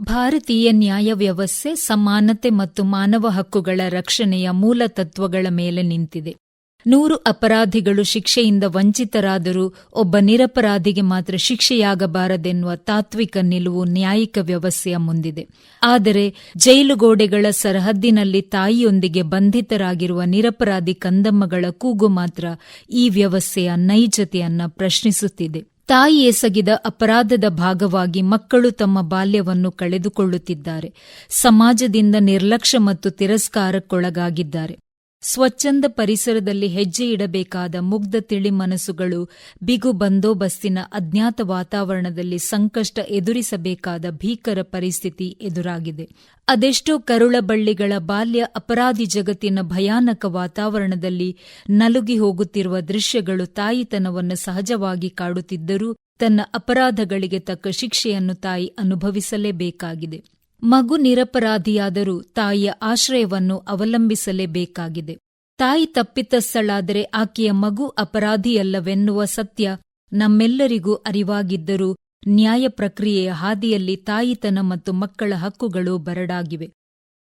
ಭಾರತೀಯ ನ್ಯಾಯ ವ್ಯವಸ್ಥೆ ಸಮಾನತೆ ಮತ್ತು ಮಾನವ ಹಕ್ಕುಗಳ ರಕ್ಷಣೆಯ ಮೂಲ ತತ್ವಗಳ ಮೇಲೆ ನಿಂತಿದೆ. ನೂರು ಅಪರಾಧಿಗಳು ಶಿಕ್ಷೆಯಿಂದ ವಂಚಿತರಾದರೂ ಒಬ್ಬ ನಿರಪರಾಧಿಗೆ ಮಾತ್ರ ಶಿಕ್ಷೆಯಾಗಬಾರದೆನ್ನುವ ತಾತ್ವಿಕ ನಿಲುವು ನ್ಯಾಯಿಕ ವ್ಯವಸ್ಥೆಯ ಮುಂದಿದೆ. ಆದರೆ ಜೈಲುಗೋಡೆಗಳ ಸರಹದ್ದಿನಲ್ಲಿ ತಾಯಿಯೊಂದಿಗೆ ಬಂಧಿತರಾಗಿರುವ ನಿರಪರಾಧಿ ಕಂದಮ್ಮಗಳ ಕೂಗು ಮಾತ್ರ ಈ ವ್ಯವಸ್ಥೆಯ ನೈಜತೆಯನ್ನ ಪ್ರಶ್ನಿಸುತ್ತಿದೆ. ತಾಯಿ ಎಸಗಿದ ಅಪರಾಧದ ಭಾಗವಾಗಿ ಮಕ್ಕಳು ತಮ್ಮ ಬಾಲ್ಯವನ್ನು ಕಳೆದುಕೊಳ್ಳುತ್ತಿದ್ದಾರೆ. ಸಮಾಜದಿಂದ ನಿರ್ಲಕ್ಷ್ಯ ಮತ್ತು ತಿರಸ್ಕಾರಕ್ಕೊಳಗಾಗಿದ್ದಾರೆ. ಸ್ವಚ್ಛಂದ ಪರಿಸರದಲ್ಲಿ ಹೆಜ್ಜೆ ಇಡಬೇಕಾದ ಮುಗ್ಧ ತಿಳಿ ಮನಸ್ಸುಗಳು ಬಿಗು ಬಂದೋಬಸ್ತಿನ ಅಜ್ಞಾತ ವಾತಾವರಣದಲ್ಲಿ ಸಂಕಷ್ಟ ಎದುರಿಸಬೇಕಾದ ಭೀಕರ ಪರಿಸ್ಥಿತಿ ಎದುರಾಗಿದೆ. ಅದೆಷ್ಟೋ ಕರುಳಬಳ್ಳಿಗಳ ಬಾಲ್ಯ ಅಪರಾಧಿ ಜಗತ್ತಿನ ಭಯಾನಕ ವಾತಾವರಣದಲ್ಲಿ ನಲುಗಿ ಹೋಗುತ್ತಿರುವ ದೃಶ್ಯಗಳು ತಾಯಿತನವನ್ನು ಸಹಜವಾಗಿ ಕಾಡುತ್ತಿದ್ದರೂ ತನ್ನ ಅಪರಾಧಗಳಿಗೆ ತಕ್ಕ ಶಿಕ್ಷೆಯನ್ನು ತಾಯಿ ಅನುಭವಿಸಲೇಬೇಕಾಗಿದೆ. ಮಗು ನಿರಪರಾಧಿಯಾದರೂ ತಾಯಿಯ ಆಶ್ರಯವನ್ನು ಅವಲಂಬಿಸಲೇಬೇಕಾಗಿದೆ. ತಾಯಿ ತಪ್ಪಿತಸ್ಥಳಾದರೆ ಆಕೆಯ ಮಗು ಅಪರಾಧಿಯಲ್ಲವೆನ್ನುವ ಸತ್ಯ ನಮ್ಮೆಲ್ಲರಿಗೂ ಅರಿವಾಗಿದ್ದರೂ ನ್ಯಾಯ ಪ್ರಕ್ರಿಯೆಯ ಹಾದಿಯಲ್ಲಿ ತಾಯಿತನ ಮತ್ತು ಮಕ್ಕಳ ಹಕ್ಕುಗಳು ಬರಡಾಗಿವೆ.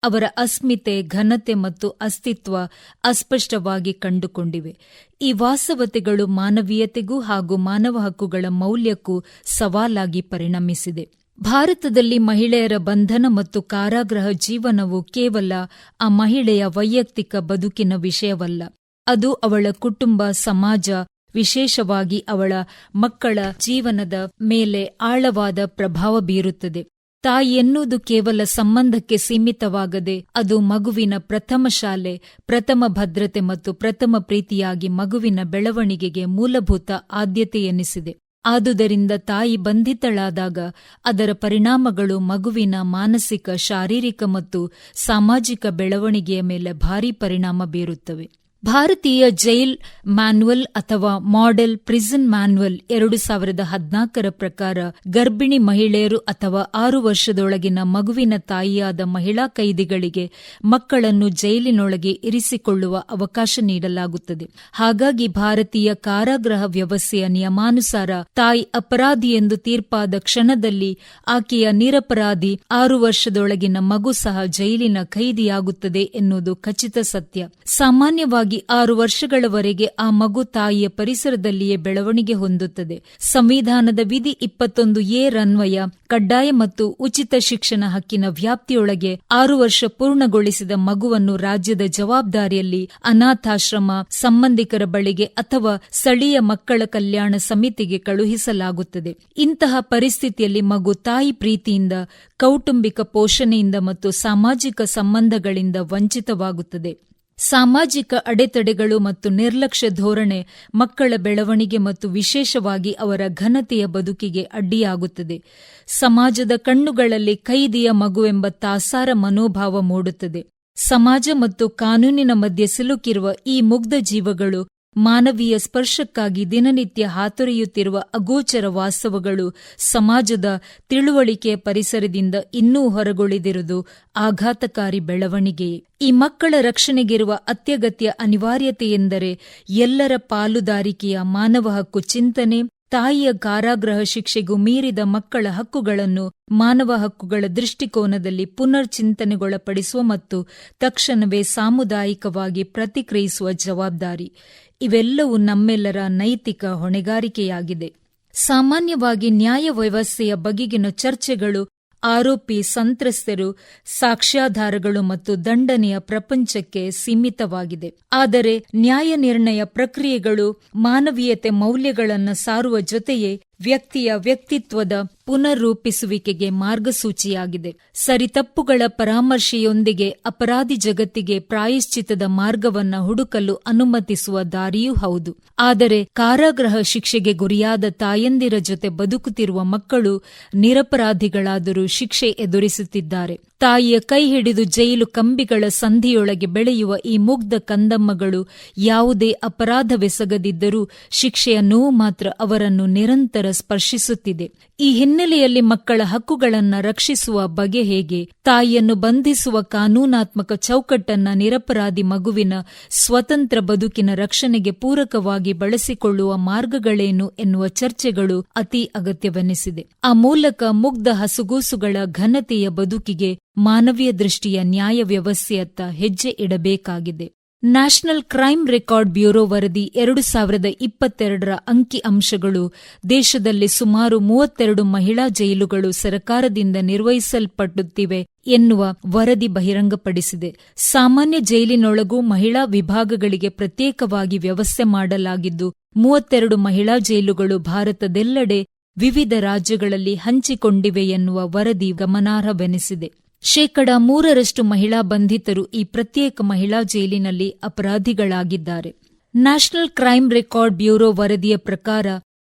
ಅವರ ಅಸ್ಮಿತೆ, ಘನತೆ ಮತ್ತು ಅಸ್ತಿತ್ವ ಅಸ್ಪಷ್ಟವಾಗಿ ಕಂಡುಕೊಂಡಿವೆ. ಈ ವಾಸ್ತವತೆಗಳು ಮಾನವೀಯತೆಗೂ ಹಾಗೂ ಮಾನವ ಹಕ್ಕುಗಳ ಮೌಲ್ಯಕ್ಕೂ ಸವಾಲಾಗಿ ಪರಿಣಮಿಸಿದೆ. ಭಾರತದಲ್ಲಿ ಮಹಿಳೆಯರ ಬಂಧನ ಮತ್ತು ಕಾರಾಗೃಹ ಜೀವನವು ಕೇವಲ ಆ ಮಹಿಳೆಯ ವೈಯಕ್ತಿಕ ಬದುಕಿನ ವಿಷಯವಲ್ಲ. ಅದು ಅವಳ ಕುಟುಂಬ, ಸಮಾಜ, ವಿಶೇಷವಾಗಿ ಅವಳ ಮಕ್ಕಳ ಜೀವನದ ಮೇಲೆ ಆಳವಾದ ಪ್ರಭಾವ ಬೀರುತ್ತದೆ. ತಾಯಿ ಎನ್ನುವುದು ಕೇವಲ ಸಂಬಂಧಕ್ಕೆ ಸೀಮಿತವಾಗದೆ ಅದು ಮಗುವಿನ ಪ್ರಥಮ ಶಾಲೆ, ಪ್ರಥಮ ಭದ್ರತೆ ಮತ್ತು ಪ್ರಥಮ ಪ್ರೀತಿಯಾಗಿ ಮಗುವಿನ ಬೆಳವಣಿಗೆಗೆ ಮೂಲಭೂತ ಆದ್ಯತೆ ಎನಿಸಿದೆ. ಆದುದರಿಂದ ತಾಯಿ ಬಂಧಿತಳಾದಾಗ ಅದರ ಪರಿಣಾಮಗಳು ಮಗುವಿನ ಮಾನಸಿಕ, ಶಾರೀರಿಕ ಮತ್ತು ಸಾಮಾಜಿಕ ಬೆಳವಣಿಗೆಯ ಮೇಲೆ ಭಾರೀ ಪರಿಣಾಮ ಬೀರುತ್ತವೆ. ಭಾರತೀಯ ಜೈಲ್ ಮ್ಯಾನ್ಯುವಲ್ ಅಥವಾ ಮಾಡೆಲ್ ಪ್ರಿಸನ್ ಮ್ಯಾನ್ಯುವಲ್ ಎರಡು ಸಾವಿರದ ಹದಿನಾಲ್ಕರ ಪ್ರಕಾರ ಗರ್ಭಿಣಿ ಮಹಿಳೆಯರು ಅಥವಾ ಆರು ವರ್ಷದೊಳಗಿನ ಮಗುವಿನ ತಾಯಿಯಾದ ಮಹಿಳಾ ಕೈದಿಗಳಿಗೆ ಮಕ್ಕಳನ್ನು ಜೈಲಿನೊಳಗೆ ಇರಿಸಿಕೊಳ್ಳುವ ಅವಕಾಶ ನೀಡಲಾಗುತ್ತದೆ. ಹಾಗಾಗಿ ಭಾರತೀಯ ಕಾರಾಗೃಹ ವ್ಯವಸ್ಥೆಯ ನಿಯಮಾನುಸಾರ ತಾಯಿ ಅಪರಾಧಿ ಎಂದು ತೀರ್ಪಾದ ಕ್ಷಣದಲ್ಲಿ ಆಕೆಯ ನಿರಪರಾಧಿ ಆರು ವರ್ಷದೊಳಗಿನ ಮಗು ಸಹ ಜೈಲಿನ ಖೈದಿಯಾಗುತ್ತದೆ ಎನ್ನುವುದು ಖಚಿತ ಸತ್ಯ. ಸಾಮಾನ್ಯವಾಗಿ ಆರು ವರ್ಷಗಳವರೆಗೆ ಆ ಮಗು ತಾಯಿಯ ಪರಿಸರದಲ್ಲಿಯೇ ಬೆಳವಣಿಗೆ ಹೊಂದುತ್ತದೆ. ಸಂವಿಧಾನದ ವಿಧಿ ಇಪ್ಪತ್ತೊಂದು ಎ ರನ್ವಯ, ಕಡ್ಡಾಯ ಮತ್ತು ಉಚಿತ ಶಿಕ್ಷಣ ಹಕ್ಕಿನ ವ್ಯಾಪ್ತಿಯೊಳಗೆ ಆರು ವರ್ಷ ಪೂರ್ಣಗೊಳಿಸಿದ ಮಗುವನ್ನು ರಾಜ್ಯದ ಜವಾಬ್ದಾರಿಯಲ್ಲಿ ಅನಾಥಾಶ್ರಮ ಸಂಬಂಧಿಕರ ಬಳಿಗೆ ಅಥವಾ ಸ್ಥಳೀಯ ಮಕ್ಕಳ ಕಲ್ಯಾಣ ಸಮಿತಿಗೆ ಕಳುಹಿಸಲಾಗುತ್ತದೆ. ಇಂತಹ ಪರಿಸ್ಥಿತಿಯಲ್ಲಿ ಮಗು ತಾಯಿ ಪ್ರೀತಿಯಿಂದ, ಕೌಟುಂಬಿಕ ಪೋಷಣೆಯಿಂದ ಮತ್ತು ಸಾಮಾಜಿಕ ಸಂಬಂಧಗಳಿಂದ ವಂಚಿತವಾಗುತ್ತದೆ. ಸಾಮಾಜಿಕ ಅಡೆತಡೆಗಳು ಮತ್ತು ನಿರ್ಲಕ್ಷ್ಯ ಧೋರಣೆ ಮಕ್ಕಳ ಬೆಳವಣಿಗೆ ಮತ್ತು ವಿಶೇಷವಾಗಿ ಅವರ ಘನತೆಯ ಬದುಕಿಗೆ ಅಡ್ಡಿಯಾಗುತ್ತದೆ. ಸಮಾಜದ ಕಣ್ಣುಗಳಲ್ಲಿ ಕೈದಿಯ ಮಗುವೆಂಬ ತಾಸಾರ ಮನೋಭಾವ ಮೂಡುತ್ತದೆ. ಸಮಾಜ ಮತ್ತು ಕಾನೂನಿನ ಮಧ್ಯೆ ಸಿಲುಕಿರುವ ಈ ಮುಗ್ಧ ಜೀವಗಳು ಮಾನವೀಯ ಸ್ಪರ್ಶಕ್ಕಾಗಿ ದಿನನಿತ್ಯ ಹಾತೊರೆಯುತ್ತಿರುವ ಅಗೋಚರ ವಾಸ್ತವಗಳು ಸಮಾಜದ ತಿಳುವಳಿಕೆ ಪರಿಸರದಿಂದ ಇನ್ನೂ ಹೊರಗುಳಿದಿರುವುದು ಆಘಾತಕಾರಿ ಬೆಳವಣಿಗೆ. ಈ ಮಕ್ಕಳ ರಕ್ಷಣೆಗಿರುವ ಅತ್ಯಗತ್ಯ ಅನಿವಾರ್ಯತೆಯೆಂದರೆ ಎಲ್ಲರ ಪಾಲುದಾರಿಕೆಯ ಮಾನವ ಹಕ್ಕು ಚಿಂತನೆ ತಾಯಿಯ ಕಾರಾಗೃಹ ಶಿಕ್ಷೆಗೂ ಮೀರಿದ ಮಕ್ಕಳ ಹಕ್ಕುಗಳನ್ನು ಮಾನವ ಹಕ್ಕುಗಳ ದೃಷ್ಟಿಕೋನದಲ್ಲಿ ಪುನರ್ ಚಿಂತನೆಗೊಳಪಡಿಸುವ ಮತ್ತು ತಕ್ಷಣವೇ ಸಾಮುದಾಯಿಕವಾಗಿ ಪ್ರತಿಕ್ರಿಯಿಸುವ ಜವಾಬ್ದಾರಿ. ಇವೆಲ್ಲವೂ ನಮ್ಮೆಲ್ಲರ ನೈತಿಕ ಹೊಣೆಗಾರಿಕೆಯಾಗಿದೆ. ಸಾಮಾನ್ಯವಾಗಿ ನ್ಯಾಯ ವ್ಯವಸ್ಥೆಯ ಬಗೆಗಿನ ಚರ್ಚೆಗಳು ಆರೋಪಿ ಸಂತ್ರಸ್ತರು ಸಾಕ್ಷ್ಯಾಧಾರಗಳು ಮತ್ತು ದಂಡನೆಯ ಪ್ರಪಂಚಕ್ಕೆ ಸೀಮಿತವಾಗಿದೆ. ಆದರೆ ನ್ಯಾಯ ನಿರ್ಣಯ ಪ್ರಕ್ರಿಯೆಗಳು ಮಾನವೀಯತೆ ಮೌಲ್ಯಗಳನ್ನು ಸಾರುವ ಜೊತೆಯೇ ವ್ಯಕ್ತಿಯ ವ್ಯಕ್ತಿತ್ವದ ಪುನರ್ರೂಪಿಸುವಿಕೆಗೆ ಮಾರ್ಗಸೂಚಿಯಾಗಿದೆ. ಸರಿತಪ್ಪುಗಳ ಪರಾಮರ್ಶೆಯೊಂದಿಗೆ ಅಪರಾಧಿ ಜಗತ್ತಿಗೆ ಪ್ರಾಯಶ್ಚಿತದ ಮಾರ್ಗವನ್ನ ಹುಡುಕಲು ಅನುಮತಿಸುವ ದಾರಿಯೂ ಹೌದು. ಆದರೆ ಕಾರಾಗೃಹ ಶಿಕ್ಷೆಗೆ ಗುರಿಯಾದ ತಾಯಂದಿರ ಜೊತೆ ಬದುಕುತ್ತಿರುವ ಮಕ್ಕಳು ನಿರಪರಾಧಿಗಳಾದರೂ ಶಿಕ್ಷೆ ಎದುರಿಸುತ್ತಿದ್ದಾರೆ. ತಾಯಿಯ ಕೈ ಹಿಡಿದು ಜೈಲು ಕಂಬಿಗಳ ಸಂಧಿಯೊಳಗೆ ಬೆಳೆಯುವ ಈ ಮುಗ್ಧ ಕಂದಮ್ಮಗಳು ಯಾವುದೇ ಅಪರಾಧವೆಸಗದಿದ್ದರೂ ಶಿಕ್ಷೆಯ ನೋವು ಮಾತ್ರ ಅವರನ್ನು ನಿರಂತರ ಸ್ಪರ್ಶಿಸುತ್ತಿದೆ. ಈ ಹಿನ್ನೆಲೆಯಲ್ಲಿ ಮಕ್ಕಳ ಹಕ್ಕುಗಳನ್ನು ರಕ್ಷಿಸುವ ಬಗೆ ಹೇಗೆ? ತಾಯಿಯನ್ನು ಬಂಧಿಸುವ ಕಾನೂನಾತ್ಮಕ ಚೌಕಟ್ಟನ್ನ ನಿರಪರಾಧಿ ಮಗುವಿನ ಸ್ವತಂತ್ರ ಬದುಕಿನ ರಕ್ಷಣೆಗೆ ಪೂರಕವಾಗಿ ಬಳಸಿಕೊಳ್ಳುವ ಮಾರ್ಗಗಳೇನು ಎನ್ನುವ ಚರ್ಚೆಗಳು ಅತಿ ಅಗತ್ಯವೆನಿಸಿದೆ. ಆ ಮೂಲಕ ಮುಗ್ಧ ಹಸುಗೂಸುಗಳ ಘನತೆಯ ಬದುಕಿಗೆ ಮಾನವೀಯ ದೃಷ್ಟಿಯ ನ್ಯಾಯ ವ್ಯವಸ್ಥೆಯತ್ತ ಹೆಜ್ಜೆ ಇಡಬೇಕಾಗಿದೆ. ನ್ಯಾಷನಲ್ ಕ್ರೈಮ್ ರೆಕಾರ್ಡ್ ಬ್ಯೂರೋ ವರದಿ ಎರಡು ಸಾವಿರದ ಇಪ್ಪತ್ತೆರಡರ ಅಂಕಿ ಅಂಶಗಳು ದೇಶದಲ್ಲಿ ಸುಮಾರು ಮೂವತ್ತೆರಡು ಮಹಿಳಾ ಜೈಲುಗಳು ಸರ್ಕಾರದಿಂದ ನಿರ್ವಹಿಸಲ್ಪಡುತ್ತಿವೆ ಎನ್ನುವ ವರದಿ ಬಹಿರಂಗಪಡಿಸಿದೆ. ಸಾಮಾನ್ಯ ಜೈಲಿನೊಳಗೂ ಮಹಿಳಾ ವಿಭಾಗಗಳಿಗೆ ಪ್ರತ್ಯೇಕವಾಗಿ ವ್ಯವಸ್ಥೆ ಮಾಡಲಾಗಿದ್ದು, ಮೂವತ್ತೆರಡು ಮಹಿಳಾ ಜೈಲುಗಳು ಭಾರತದೆಲ್ಲೆಡೆ ವಿವಿಧ ರಾಜ್ಯಗಳಲ್ಲಿ ಹಂಚಿಕೊಂಡಿವೆ ಎನ್ನುವ ವರದಿ ಗಮನಾರ್ಹವೆನಿಸಿದೆ. ಶೇಕಡ ಮೂರರಷ್ಟು ಮಹಿಳಾ ಬಂಧಿತರು ಈ ಪ್ರತ್ಯೇಕ ಮಹಿಳಾ ಜೈಲಿನಲ್ಲಿ ಅಪರಾಧಿಗಳಾಗಿದ್ದಾರೆ. ನ್ಯಾಷನಲ್ ಕ್ರೈಮ್ ರೆಕಾರ್ಡ್ ಬ್ಯೂರೋ ವರದಿಯ ಪ್ರಕಾರ,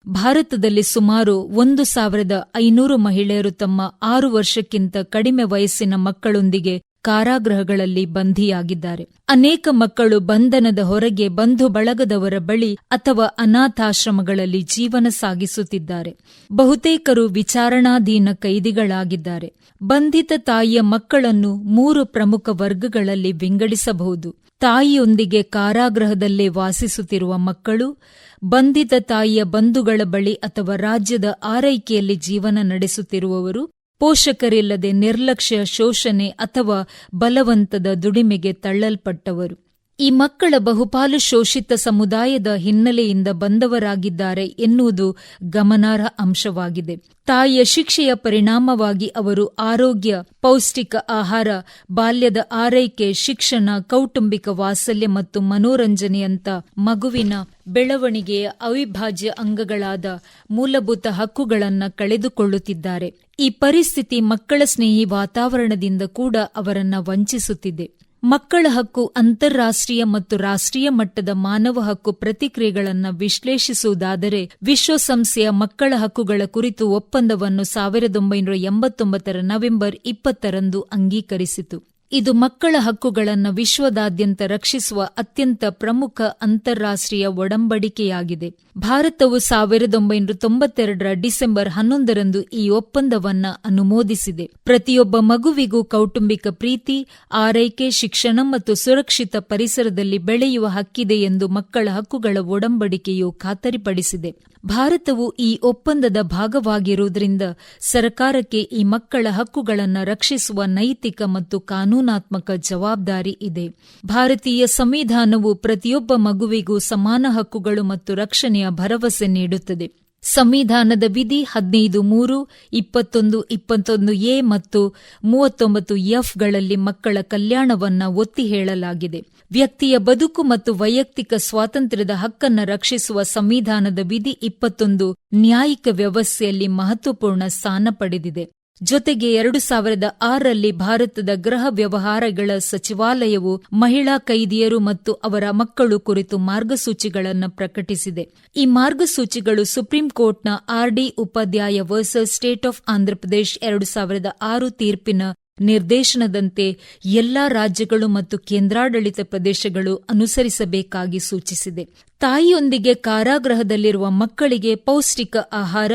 ಭಾರತದಲ್ಲಿ ಸುಮಾರು ಒಂದು ಸಾವಿರದ ಐನೂರು ಮಹಿಳೆಯರು ತಮ್ಮ ಆರು ವರ್ಷಕ್ಕಿಂತ ಕಡಿಮೆ ವಯಸ್ಸಿನ ಮಕ್ಕಳೊಂದಿಗೆ ಕಾರಾಗೃಹಗಳಲ್ಲಿ ಬಂಧಿಯಾಗಿದ್ದಾರೆ. ಅನೇಕ ಮಕ್ಕಳು ಬಂಧನದ ಹೊರಗೆ ಬಂಧು ಬಳಗದವರ ಬಳಿ ಅಥವಾ ಅನಾಥಾಶ್ರಮಗಳಲ್ಲಿ ಜೀವನ ಸಾಗಿಸುತ್ತಿದ್ದಾರೆ. ಬಹುತೇಕರು ವಿಚಾರಣಾಧೀನ ಕೈದಿಗಳಾಗಿದ್ದಾರೆ. ಬಂಧಿತ ತಾಯಿಯ ಮಕ್ಕಳನ್ನು ಮೂರು ಪ್ರಮುಖ ವರ್ಗಗಳಲ್ಲಿ ವಿಂಗಡಿಸಬಹುದು. ತಾಯಿಯೊಂದಿಗೆ ಕಾರಾಗೃಹದಲ್ಲೇ ವಾಸಿಸುತ್ತಿರುವ ಮಕ್ಕಳು, ಬಂಧಿತ ತಾಯಿಯ ಬಂಧುಗಳ ಬಳಿ ಅಥವಾ ರಾಜ್ಯದ ಆರೈಕೆಯಲ್ಲಿ ಜೀವನ ನಡೆಸುತ್ತಿರುವವರು, ಪೋಷಕರಿಲ್ಲದೆ ನಿರ್ಲಕ್ಷ್ಯ ಶೋಷಣೆ ಅಥವಾ ಬಲವಂತದ ದುಡಿಮೆಗೆ ತಳ್ಳಲ್ಪಟ್ಟವರು. ಈ ಮಕ್ಕಳ ಬಹುಪಾಲು ಶೋಷಿತ ಸಮುದಾಯದ ಹಿನ್ನೆಲೆಯಿಂದ ಬಂದವರಾಗಿದ್ದಾರೆ ಎನ್ನುವುದು ಗಮನಾರ್ಹ ಅಂಶವಾಗಿದೆ. ತಾಯಿಯ ಶಿಕ್ಷೆಯ ಪರಿಣಾಮವಾಗಿ ಅವರು ಆರೋಗ್ಯ, ಪೌಷ್ಟಿಕ ಆಹಾರ, ಬಾಲ್ಯದ ಆರೈಕೆ, ಶಿಕ್ಷಣ, ಕೌಟುಂಬಿಕ ವಾತ್ಸಲ್ಯ ಮತ್ತು ಮನೋರಂಜನೆಯಂತ ಮಗುವಿನ ಬೆಳವಣಿಗೆಯ ಅವಿಭಾಜ್ಯ ಅಂಗಗಳಾದ ಮೂಲಭೂತ ಹಕ್ಕುಗಳನ್ನು ಕಳೆದುಕೊಳ್ಳುತ್ತಿದ್ದಾರೆ. ಈ ಪರಿಸ್ಥಿತಿ ಮಕ್ಕಳ ಸ್ನೇಹಿ ವಾತಾವರಣದಿಂದ ಕೂಡ ಅವರನ್ನ ವಂಚಿಸುತ್ತಿದೆ. ಮಕ್ಕಳ ಹಕ್ಕು ಅಂತಾರಾಷ್ಟ್ರೀಯ ಮತ್ತು ರಾಷ್ಟ್ರೀಯ ಮಟ್ಟದ ಮಾನವ ಹಕ್ಕು ಪ್ರತಿಕ್ರಿಯೆಗಳನ್ನು ವಿಶ್ಲೇಷಿಸುವುದಾದರೆ ವಿಶ್ವಸಂಸ್ಥೆಯ ಮಕ್ಕಳ ಹಕ್ಕುಗಳ ಕುರಿತು ಒಪ್ಪಂದವನ್ನು ಸಾವಿರದ ಒಂಬೈನೂರ ಎಂಬತ್ತೊಂಬತ್ತರ ನವೆಂಬರ್ ಇಪ್ಪತ್ತರಂದು ಅಂಗೀಕರಿಸಿತು. ಇದು ಮಕ್ಕಳ ಹಕ್ಕುಗಳನ್ನು ವಿಶ್ವದಾದ್ಯಂತ ರಕ್ಷಿಸುವ ಅತ್ಯಂತ ಪ್ರಮುಖ ಅಂತಾರಾಷ್ಟ್ರೀಯ ಒಡಂಬಡಿಕೆಯಾಗಿದೆ. ಭಾರತವು ಸಾವಿರದ ಒಂಬೈನೂರ ತೊಂಬತ್ತೆರಡರ ಡಿಸೆಂಬರ್ ಹನ್ನೊಂದರಂದು ಈ ಒಪ್ಪಂದವನ್ನು ಅನುಮೋದಿಸಿದೆ. ಪ್ರತಿಯೊಬ್ಬ ಮಗುವಿಗೂ ಕೌಟುಂಬಿಕ ಪ್ರೀತಿ, ಆರೈಕೆ, ಶಿಕ್ಷಣ ಮತ್ತು ಸುರಕ್ಷಿತ ಪರಿಸರದಲ್ಲಿ ಬೆಳೆಯುವ ಹಕ್ಕಿದೆ ಎಂದು ಮಕ್ಕಳ ಹಕ್ಕುಗಳ ಒಡಂಬಡಿಕೆಯು ಖಾತರಿಪಡಿಸಿದೆ. ಭಾರತವು ಈ ಒಪ್ಪಂದದ ಭಾಗವಾಗಿರುವುದರಿಂದ ಸರ್ಕಾರಕ್ಕೆ ಈ ಮಕ್ಕಳ ಹಕ್ಕುಗಳನ್ನು ರಕ್ಷಿಸುವ ನೈತಿಕ ಮತ್ತು ಕಾನೂನಾತ್ಮಕ ಜವಾಬ್ದಾರಿ ಇದೆ. ಭಾರತೀಯ ಸಂವಿಧಾನವು ಪ್ರತಿಯೊಬ್ಬ ಮಗುವಿಗೂ ಸಮಾನ ಹಕ್ಕುಗಳು ಮತ್ತು ರಕ್ಷಣೆಯ ಭರವಸೆ ನೀಡುತ್ತದೆ. ಸಂವಿಧಾನದ ವಿಧಿ ಹದಿನೈದು ಮೂರು, ಇಪ್ಪತ್ತೊಂದು ಇಪ್ಪತ್ತೊಂದು ಎ ಮತ್ತು ಮೂವತ್ತೊಂಬತ್ತು ಎಫ್ಗಳಲ್ಲಿ ಮಕ್ಕಳ ಕಲ್ಯಾಣವನ್ನು ಒತ್ತಿ ಹೇಳಲಾಗಿದೆ. ವ್ಯಕ್ತಿಯ ಬದುಕು ಮತ್ತು ವೈಯಕ್ತಿಕ ಸ್ವಾತಂತ್ರ್ಯದ ಹಕ್ಕನ್ನು ರಕ್ಷಿಸುವ ಸಂವಿಧಾನದ ವಿಧಿ ಇಪ್ಪತ್ತೊಂದು ನ್ಯಾಯಿಕ ವ್ಯವಸ್ಥೆಯಲ್ಲಿ ಮಹತ್ವಪೂರ್ಣ ಸ್ಥಾನ ಪಡೆದಿದೆ. ಜೊತೆಗೆ ಎರಡು ಸಾವಿರದ ಆರರಲ್ಲಿ ಭಾರತದ ಗೃಹ ವ್ಯವಹಾರಗಳ ಸಚಿವಾಲಯವು ಮಹಿಳಾ ಕೈದಿಯರು ಮತ್ತು ಅವರ ಮಕ್ಕಳು ಕುರಿತು ಮಾರ್ಗಸೂಚಿಗಳನ್ನು ಪ್ರಕಟಿಸಿದೆ. ಈ ಮಾರ್ಗಸೂಚಿಗಳು ಸುಪ್ರೀಂ ಕೋರ್ಟ್ನ RD Upadhyaya versus state of Andhra Pradesh ಎರಡು ಸಾವಿರದ ಆರು ತೀರ್ಪಿನ ನಿರ್ದೇಶನದಂತೆ ಎಲ್ಲಾ ರಾಜ್ಯಗಳು ಮತ್ತು ಕೇಂದ್ರಾಡಳಿತ ಪ್ರದೇಶಗಳು ಅನುಸರಿಸಬೇಕಾಗಿ ಸೂಚಿಸಿದೆ. ತಾಯಿಯೊಂದಿಗೆ ಕಾರಾಗೃಹದಲ್ಲಿರುವ ಮಕ್ಕಳಿಗೆ ಪೌಷ್ಟಿಕ ಆಹಾರ,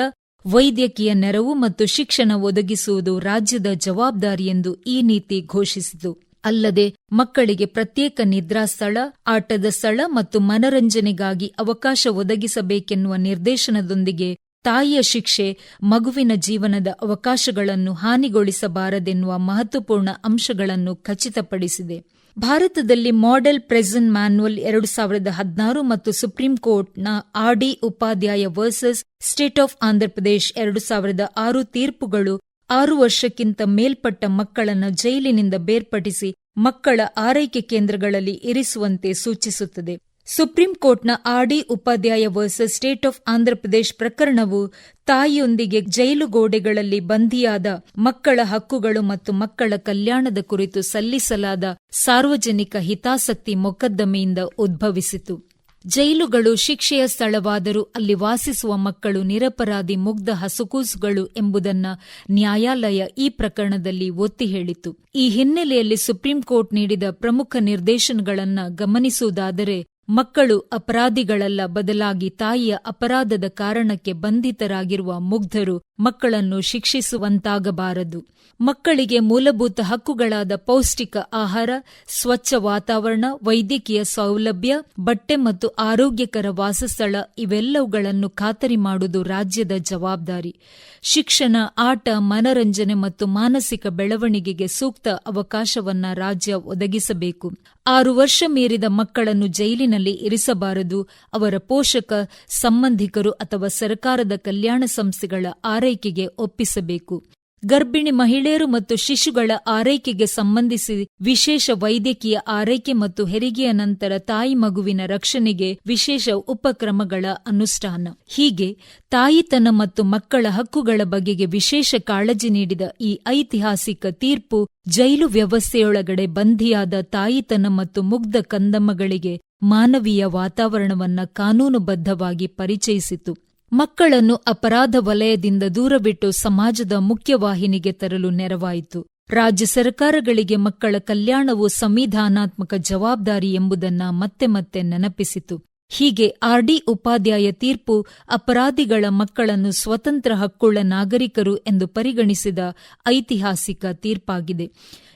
ವೈದ್ಯಕೀಯ ನೆರವು ಮತ್ತು ಶಿಕ್ಷಣ ಒದಗಿಸುವುದು ರಾಜ್ಯದ ಜವಾಬ್ದಾರಿ ಎಂದು ಈ ನೀತಿ ಘೋಷಿಸಿತು. ಅಲ್ಲದೆ, ಮಕ್ಕಳಿಗೆ ಪ್ರತ್ಯೇಕ ನಿದ್ರಾ ಸ್ಥಳ, ಆಟದ ಸ್ಥಳ ಮತ್ತು ಮನರಂಜನೆಗಾಗಿ ಅವಕಾಶ ಒದಗಿಸಬೇಕೆನ್ನುವ ನಿರ್ದೇಶನದೊಂದಿಗೆ ತಾಯಿಯ ಶಿಕ್ಷೆ, ಮಗುವಿನ ಜೀವನದ ಅವಕಾಶಗಳನ್ನು ಹಾನಿಗೊಳಿಸಬಾರದೆನ್ನುವ ಮಹತ್ವಪೂರ್ಣ ಅಂಶಗಳನ್ನು ಖಚಿತಪಡಿಸಿದೆ. ಭಾರತದಲ್ಲಿ ಮಾಡೆಲ್ ಪ್ರೆಸೆಂಟ್ ಮ್ಯಾನ್ಯುವಲ್ ಎರಡು ಸಾವಿರದ ಹದಿನಾರು ಮತ್ತು ಸುಪ್ರೀಂ ಕೋರ್ಟ್ನ RD Upadhyaya versus state of Andhra Pradesh ಎರಡು ಸಾವಿರದ ಆರು ತೀರ್ಪುಗಳು ಆರು ವರ್ಷಕ್ಕಿಂತ ಮೇಲ್ಪಟ್ಟ ಮಕ್ಕಳನ್ನು ಜೈಲಿನಿಂದ ಬೇರ್ಪಡಿಸಿ ಮಕ್ಕಳ ಆರೈಕೆ ಕೇಂದ್ರಗಳಲ್ಲಿ ಇರಿಸುವಂತೆ ಸೂಚಿಸುತ್ತದೆ. ಸುಪ್ರೀಂ ಕೋರ್ಟ್ನ RD Upadhyaya versus state of Andhra Pradesh ಪ್ರಕರಣವು ತಾಯಿಯೊಂದಿಗೆ ಜೈಲು ಗೋಡೆಗಳಲ್ಲಿ ಬಂಧಿಯಾದ ಮಕ್ಕಳ ಹಕ್ಕುಗಳು ಮತ್ತು ಮಕ್ಕಳ ಕಲ್ಯಾಣದ ಕುರಿತು ಸಲ್ಲಿಸಲಾದ ಸಾರ್ವಜನಿಕ ಹಿತಾಸಕ್ತಿ ಮೊಕದ್ದಮೆಯಿಂದ ಉದ್ಭವಿಸಿತು. ಜೈಲುಗಳು ಶಿಕ್ಷೆಯ ಸ್ಥಳವಾದರೂ ಅಲ್ಲಿ ವಾಸಿಸುವ ಮಕ್ಕಳು ನಿರಪರಾಧಿ ಮುಗ್ಧ ಹಸುಕೂಸುಗಳು ಎಂಬುದನ್ನ ನ್ಯಾಯಾಲಯ ಈ ಪ್ರಕರಣದಲ್ಲಿ ಒತ್ತಿ ಹೇಳಿತು ಈ ಹಿನ್ನೆಲೆಯಲ್ಲಿ ಸುಪ್ರೀಂ ಕೋರ್ಟ್ ನೀಡಿದ ಪ್ರಮುಖ ನಿರ್ದೇಶನಗಳನ್ನು ಗಮನಿಸುವುದಾದರೆ ಮಕ್ಕಳು ಅಪರಾಧಿಗಳಲ್ಲ ಬದಲಾಗಿ ತಾಯಿಯ ಅಪರಾಧದ ಕಾರಣಕ್ಕೆ ಬಂಧಿತರಾಗಿರುವ ಮುಗ್ಧರು ಮಕ್ಕಳನ್ನು ಶಿಕ್ಷಿಸುವಂತಾಗಬಾರದು. ಮಕ್ಕಳಿಗೆ ಮೂಲಭೂತ ಹಕ್ಕುಗಳಾದ ಪೌಷ್ಟಿಕ ಆಹಾರ, ಸ್ವಚ್ಛ ವಾತಾವರಣ, ವೈದ್ಯಕೀಯ ಸೌಲಭ್ಯ, ಬಟ್ಟೆ ಮತ್ತು ಆರೋಗ್ಯಕರ ವಾಸಸ್ಥಳ ಇವೆಲ್ಲವುಗಳನ್ನು ಖಾತರಿ ಮಾಡುವುದು ರಾಜ್ಯದ ಜವಾಬ್ದಾರಿ. ಶಿಕ್ಷಣ, ಆಟ, ಮನರಂಜನೆ ಮತ್ತು ಮಾನಸಿಕ ಬೆಳವಣಿಗೆಗೆ ಸೂಕ್ತ ಅವಕಾಶವನ್ನ ರಾಜ್ಯ ಒದಗಿಸಬೇಕು. ಆರು ವರ್ಷ ಮೀರಿದ ಮಕ್ಕಳನ್ನು ಜೈಲಿನಲ್ಲಿ ಇರಿಸಬಾರದು. ಅವರ ಪೋಷಕ, ಸಂಬಂಧಿಕರು ಅಥವಾ ಸರ್ಕಾರದ ಕಲ್ಯಾಣ ಸಂಸ್ಥೆಗಳ ಆರೈಕೆಗೆ ಒಪ್ಪಿಸಬೇಕು. ಗರ್ಭಿಣಿ ಮಹಿಳೆಯರು ಮತ್ತು ಶಿಶುಗಳ ಆರೈಕೆಗೆ ಸಂಬಂಧಿಸಿ ವಿಶೇಷ ವೈದ್ಯಕೀಯ ಆರೈಕೆ ಮತ್ತು ಹೆರಿಗೆಯ ನಂತರ ತಾಯಿ ಮಗುವಿನ ರಕ್ಷಣೆಗೆ ವಿಶೇಷ ಉಪಕ್ರಮಗಳ ಅನುಷ್ಠಾನ. ಹೀಗೆ ತಾಯಿತನ ಮತ್ತು ಮಕ್ಕಳ ಹಕ್ಕುಗಳ ಬಗೆಗೆ ವಿಶೇಷ ಕಾಳಜಿ ನೀಡಿದ ಈ ಐತಿಹಾಸಿಕ ತೀರ್ಪು ಜೈಲು ವ್ಯವಸ್ಥೆಯೊಳಗಡೆ ಬಂಧಿಯಾದ ತಾಯಿತನ ಮತ್ತು ಮುಗ್ಧ ಕಂದಮ್ಮಗಳಿಗೆ ಮಾನವೀಯ ವಾತಾವರಣವನ್ನ ಕಾನೂನುಬದ್ಧವಾಗಿ ಪರಿಚಯಿಸಿತು. ಮಕ್ಕಳನ್ನು ಅಪರಾಧ ವಲಯದಿಂದ ದೂರವಿಟ್ಟು ಸಮಾಜದ ಮುಖ್ಯವಾಹಿನಿಗೆ ತರಲು ನೆರವಾಯಿತು. ರಾಜ್ಯ ಸರ್ಕಾರಗಳಿಗೆ ಮಕ್ಕಳ ಕಲ್ಯಾಣವು ಸಂವಿಧಾನಾತ್ಮಕ ಜವಾಬ್ದಾರಿ ಎಂಬುದನ್ನ ಮತ್ತೆ ಮತ್ತೆ ನೆನಪಿಸಿತು. ಹೀಗೆ ಆರ್ಡಿ ಉಪಾಧ್ಯಾಯ ತೀರ್ಪು ಅಪರಾಧಿಗಳ ಮಕ್ಕಳನ್ನು ಸ್ವತಂತ್ರ ಹಕ್ಕುಳ್ಳ ನಾಗರಿಕರು ಎಂದು ಪರಿಗಣಿಸಿದ ಐತಿಹಾಸಿಕ ತೀರ್ಪಾಗಿದೆ.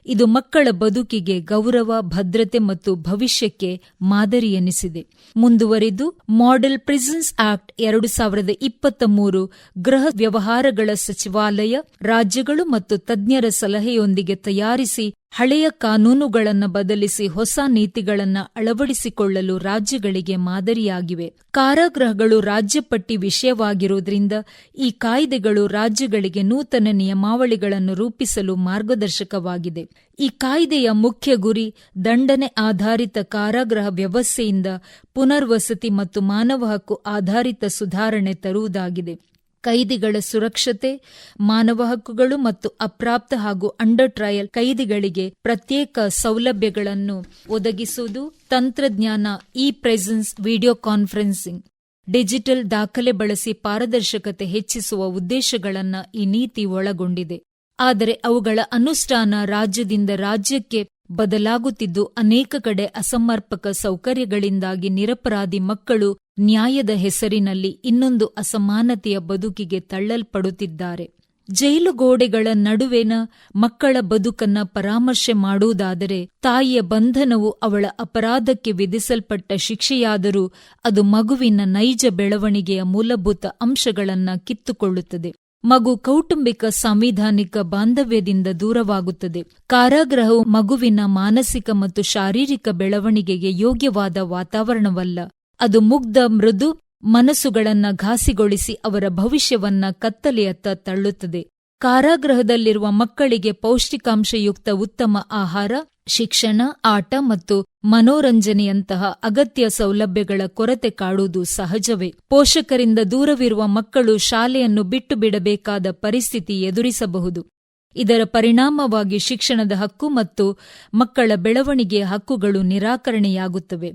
ಇದು ಮಕ್ಕಳ ಬದುಕಿಗೆ ಗೌರವ, ಭದ್ರತೆ ಮತ್ತು ಭವಿಷ್ಯಕ್ಕೆ ಮಾದರಿ ಎನಿಸಿದೆ ಮುಂದುವರಿದು, ಮಾಡೆಲ್ ಪ್ರಿಸನ್ಸ್ ಆಕ್ಟ್ ಎರಡು ಸಾವಿರದ ಇಪ್ಪತ್ತ ಮೂರು ಗೃಹ ವ್ಯವಹಾರಗಳ ಸಚಿವಾಲಯ, ರಾಜ್ಯಗಳು ಮತ್ತು ತಜ್ಞರ ಸಲಹೆಯೊಂದಿಗೆ ತಯಾರಿಸಿ ಹಳೆಯ ಕಾನೂನುಗಳನ್ನು ಬದಲಿಸಿ ಹೊಸ ನೀತಿಗಳನ್ನು ಅಳವಡಿಸಿಕೊಳ್ಳಲು ರಾಜ್ಯಗಳಿಗೆ ಮಾದರಿಯಾಗಿವೆ. ಕಾರಾಗೃಹಗಳು ರಾಜ್ಯಪಟ್ಟಿ ವಿಷಯವಾಗಿರುವುದರಿಂದ ಈ ಕಾಯ್ದೆಗಳು ರಾಜ್ಯಗಳಿಗೆ ನೂತನ ನಿಯಮಾವಳಿಗಳನ್ನು ರೂಪಿಸಲು ಮಾರ್ಗದರ್ಶಕವಾಗಿದೆ. ಈ ಕಾಯ್ದೆಯ ಮುಖ್ಯ ಗುರಿ ದಂಡನೆ ಆಧಾರಿತ ಕಾರಾಗೃಹ ವ್ಯವಸ್ಥೆಯಿಂದ ಪುನರ್ವಸತಿ ಮತ್ತು ಮಾನವ ಹಕ್ಕು ಆಧಾರಿತ ಸುಧಾರಣೆ ತರುವುದಾಗಿದೆ. ಕೈದಿಗಳ ಸುರಕ್ಷತೆ, ಮಾನವ ಹಕ್ಕುಗಳು ಮತ್ತು ಅಪ್ರಾಪ್ತ ಹಾಗೂ ಅಂಡರ್ ಟ್ರಯಲ್ ಕೈದಿಗಳಿಗೆ ಪ್ರತ್ಯೇಕ ಸೌಲಭ್ಯಗಳನ್ನು ಒದಗಿಸುವುದು ತಂತ್ರಜ್ಞಾನ e presence video conferencing. Digital ದಾಖಲೆ ಬಳಸಿ ಪಾರದರ್ಶಕತೆ ಹೆಚ್ಚಿಸುವ ಉದ್ದೇಶಗಳನ್ನು ಈ ನೀತಿ ಒಳಗೊಂಡಿದೆ. ಆದರೆ ಅವುಗಳ ಅನುಷ್ಠಾನ ರಾಜ್ಯದಿಂದ ರಾಜ್ಯಕ್ಕೆ ಬದಲಾಗುತ್ತಿದ್ದು, ಅನೇಕ ಕಡೆ ಅಸಮರ್ಪಕ ಸೌಕರ್ಯಗಳಿಂದಾಗಿ ನಿರಪರಾಧಿ ಮಕ್ಕಳು ನ್ಯಾಯದ ಹೆಸರಿನಲ್ಲಿ ಇನ್ನೊಂದು ಅಸಮಾನತೆಯ ಬದುಕಿಗೆ ತಳ್ಳಲ್ಪಡುತ್ತಿದ್ದಾರೆ. ಜೈಲು ಗೋಡೆಗಳ ನಡುವೆನ ಮಕ್ಕಳ ಬದುಕನ್ನ ಪರಾಮರ್ಶೆ ಮಾಡುವುದಾದರೆ ತಾಯಿಯ ಬಂಧನವು ಅವಳ ಅಪರಾಧಕ್ಕೆ ವಿಧಿಸಲ್ಪಟ್ಟ ಶಿಕ್ಷೆಯಾದರೂ ಅದು ಮಗುವಿನ ನೈಜ ಬೆಳವಣಿಗೆಯ ಮೂಲಭೂತ ಅಂಶಗಳನ್ನ ಕಿತ್ತುಕೊಳ್ಳುತ್ತದೆ. ಮಗು ಕೌಟುಂಬಿಕ ಸಾಂವಿಧಾನಿಕ ಬಾಂಧವ್ಯದಿಂದ ದೂರವಾಗುತ್ತದೆ. ಕಾರಾಗೃಹವು ಮಗುವಿನ ಮಾನಸಿಕ ಮತ್ತು ಶಾರೀರಿಕ ಬೆಳವಣಿಗೆಗೆ ಯೋಗ್ಯವಾದ ವಾತಾವರಣವಲ್ಲ. ಅದು ಮುಗ್ಧ ಮೃದು ಮನಸ್ಸುಗಳನ್ನ ಘಾಸಿಗೊಳಿಸಿ ಅವರ ಭವಿಷ್ಯವನ್ನ ಕತ್ತಲೆಯತ್ತ ತಳ್ಳುತ್ತದೆ. ಕಾರಾಗೃಹದಲ್ಲಿರುವ ಮಕ್ಕಳಿಗೆ ಪೌಷ್ಟಿಕಾಂಶಯುಕ್ತ ಉತ್ತಮ ಆಹಾರ, ಶಿಕ್ಷಣ, ಆಟ ಮತ್ತು ಮನೋರಂಜನೆಯಂತಹ ಅಗತ್ಯ ಸೌಲಭ್ಯಗಳ ಕೊರತೆ ಕಾಡುವುದು ಸಹಜವೇ. ಪೋಷಕರಿಂದ ದೂರವಿರುವ ಮಕ್ಕಳು ಶಾಲೆಯನ್ನು ಬಿಟ್ಟು ಬಿಡಬೇಕಾದ ಪರಿಸ್ಥಿತಿ ಎದುರಿಸಬಹುದು. ಇದರ ಪರಿಣಾಮವಾಗಿ ಶಿಕ್ಷಣದ ಹಕ್ಕು ಮತ್ತು ಮಕ್ಕಳ ಬೆಳವಣಿಗೆಯ ಹಕ್ಕುಗಳು ನಿರಾಕರಣೆಯಾಗುತ್ತವೆ.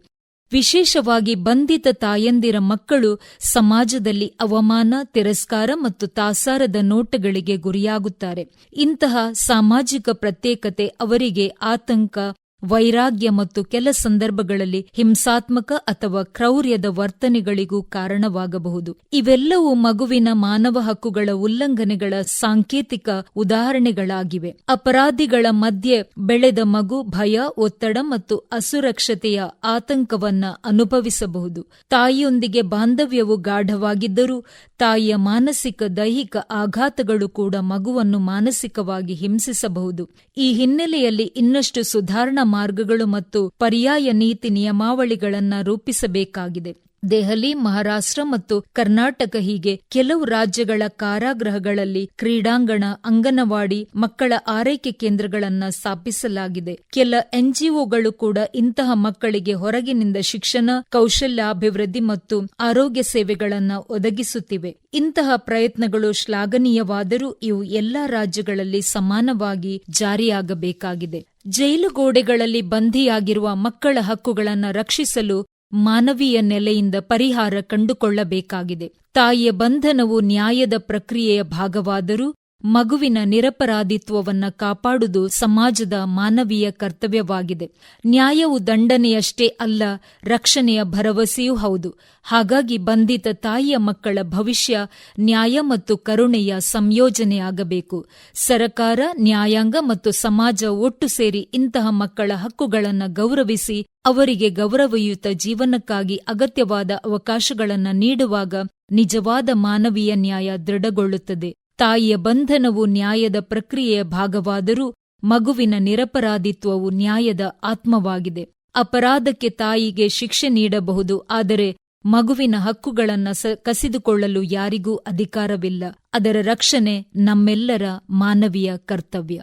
ವಿಶೇಷವಾಗಿ ಬಂಧಿತ ತಾಯಂದಿರ ಮಕ್ಕಳು ಸಮಾಜದಲ್ಲಿ ಅವಮಾನ, ತಿರಸ್ಕಾರ ಮತ್ತು ತಾಸಾರದ ನೋಟಗಳಿಗೆ ಗುರಿಯಾಗುತ್ತಾರೆ. ಇಂತಹ ಸಾಮಾಜಿಕ ಪ್ರತ್ಯೇಕತೆ ಅವರಿಗೆ ಆತಂಕ ವೈರಾಗ್ಯ ಮತ್ತು ಕೆಲ ಸಂದರ್ಭಗಳಲ್ಲಿ ಹಿಂಸಾತ್ಮಕ ಅಥವಾ ಕ್ರೌರ್ಯದ ವರ್ತನೆಗಳಿಗೂ ಕಾರಣವಾಗಬಹುದು. ಇವೆಲ್ಲವೂ ಮಗುವಿನ ಮಾನವ ಹಕ್ಕುಗಳ ಉಲ್ಲಂಘನೆಗಳ ಸಾಂಕೇತಿಕ ಉದಾಹರಣೆಗಳಾಗಿವೆ. ಅಪರಾಧಿಗಳ ಮಧ್ಯೆ ಬೆಳೆದ ಮಗು ಭಯ, ಒತ್ತಡ ಮತ್ತು ಅಸುರಕ್ಷತೆಯ ಆತಂಕವನ್ನ ಅನುಭವಿಸಬಹುದು. ತಾಯಿಯೊಂದಿಗೆ ಬಾಂಧವ್ಯವು ಗಾಢವಾಗಿದ್ದರೂ ತಾಯಿಯ ಮಾನಸಿಕ, ದೈಹಿಕ ಆಘಾತಗಳು ಕೂಡ ಮಗುವನ್ನು ಮಾನಸಿಕವಾಗಿ ಹಿಂಸಿಸಬಹುದು. ಈ ಹಿನ್ನೆಲೆಯಲ್ಲಿ ಇನ್ನಷ್ಟು ಸುಧಾರಣಾ ಮಾರ್ಗಗಳು ಮತ್ತು ಪರ್ಯಾಯ ನೀತಿ ನಿಯಮಾವಳಿಗಳನ್ನು ರೂಪಿಸಬೇಕಾಗಿದೆ. ದೆಹಲಿ, ಮಹಾರಾಷ್ಟ್ರ ಮತ್ತು ಕರ್ನಾಟಕ ಹೀಗೆ ಕೆಲವು ರಾಜ್ಯಗಳ ಕಾರಾಗೃಹಗಳಲ್ಲಿ ಕ್ರೀಡಾಂಗಣ, ಅಂಗನವಾಡಿ, ಮಕ್ಕಳ ಆರೈಕೆ ಕೇಂದ್ರಗಳನ್ನು ಸ್ಥಾಪಿಸಲಾಗಿದೆ. ಕೆಲ ಎನ್ಜಿಒಗಳು ಕೂಡ ಇಂತಹ ಮಕ್ಕಳಿಗೆ ಹೊರಗಿನಿಂದ ಶಿಕ್ಷಣ, ಕೌಶಲ್ಯಾಭಿವೃದ್ಧಿ ಮತ್ತು ಆರೋಗ್ಯ ಸೇವೆಗಳನ್ನು ಒದಗಿಸುತ್ತಿವೆ. ಇಂತಹ ಪ್ರಯತ್ನಗಳು ಶ್ಲಾಘನೀಯವಾದರೂ ಇವು ಎಲ್ಲಾ ರಾಜ್ಯಗಳಲ್ಲಿ ಸಮಾನವಾಗಿ ಜಾರಿಯಾಗಬೇಕಾಗಿದೆ. ಜೈಲು ಗೋಡೆಗಳಲ್ಲಿ ಬಂಧಿಯಾಗಿರುವ ಮಕ್ಕಳ ಹಕ್ಕುಗಳನ್ನು ರಕ್ಷಿಸಲು ಮಾನವೀಯ ನೆಲೆಯಿಂದ ಪರಿಹಾರ ಕಂಡುಕೊಳ್ಳಬೇಕಾಗಿದೆ. ತಾಯಿಯ ಬಂಧನವು ನ್ಯಾಯದ ಪ್ರಕ್ರಿಯೆಯ ಭಾಗವಾದರೂ ಮಗುವಿನ ನಿರಪರಾಧಿತ್ವವನ್ನು ಕಾಪಾಡುವುದು ಸಮಾಜದ ಮಾನವೀಯ ಕರ್ತವ್ಯವಾಗಿದೆ. ನ್ಯಾಯವು ದಂಡನೆಯಷ್ಟೇ ಅಲ್ಲ, ರಕ್ಷಣೆಯ ಭರವಸೆಯೂ ಹೌದು. ಹಾಗಾಗಿ ಬಂಧಿತ ತಾಯಿಯ ಮಕ್ಕಳ ಭವಿಷ್ಯ ನ್ಯಾಯ ಮತ್ತು ಕರುಣೆಯ ಸಂಯೋಜನೆಯಾಗಬೇಕು. ಸರಕಾರ, ನ್ಯಾಯಾಂಗ ಮತ್ತು ಸಮಾಜ ಒಟ್ಟು ಸೇರಿ ಇಂತಹ ಮಕ್ಕಳ ಹಕ್ಕುಗಳನ್ನು ಗೌರವಿಸಿ, ಅವರಿಗೆ ಗೌರವಯುತ ಜೀವನಕ್ಕಾಗಿ ಅಗತ್ಯವಾದ ಅವಕಾಶಗಳನ್ನು ನೀಡುವಾಗ ನಿಜವಾದ ಮಾನವೀಯ ನ್ಯಾಯ ದೃಢಗೊಳ್ಳುತ್ತದೆ. ತಾಯಿಯ ಬಂಧನವು ನ್ಯಾಯದ ಪ್ರಕ್ರಿಯೆಯ ಭಾಗವಾದರೂ ಮಗುವಿನ ನಿರಪರಾಧಿತ್ವವು ನ್ಯಾಯದ ಆತ್ಮವಾಗಿದೆ. ಅಪರಾಧಕ್ಕೆ ತಾಯಿಗೆ ಶಿಕ್ಷೆ ನೀಡಬಹುದು, ಆದರೆ ಮಗುವಿನ ಹಕ್ಕುಗಳನ್ನು ಕಸಿದುಕೊಳ್ಳಲು ಯಾರಿಗೂ ಅಧಿಕಾರವಿಲ್ಲ. ಅದರ ರಕ್ಷಣೆ ನಮ್ಮೆಲ್ಲರ ಮಾನವೀಯ ಕರ್ತವ್ಯ.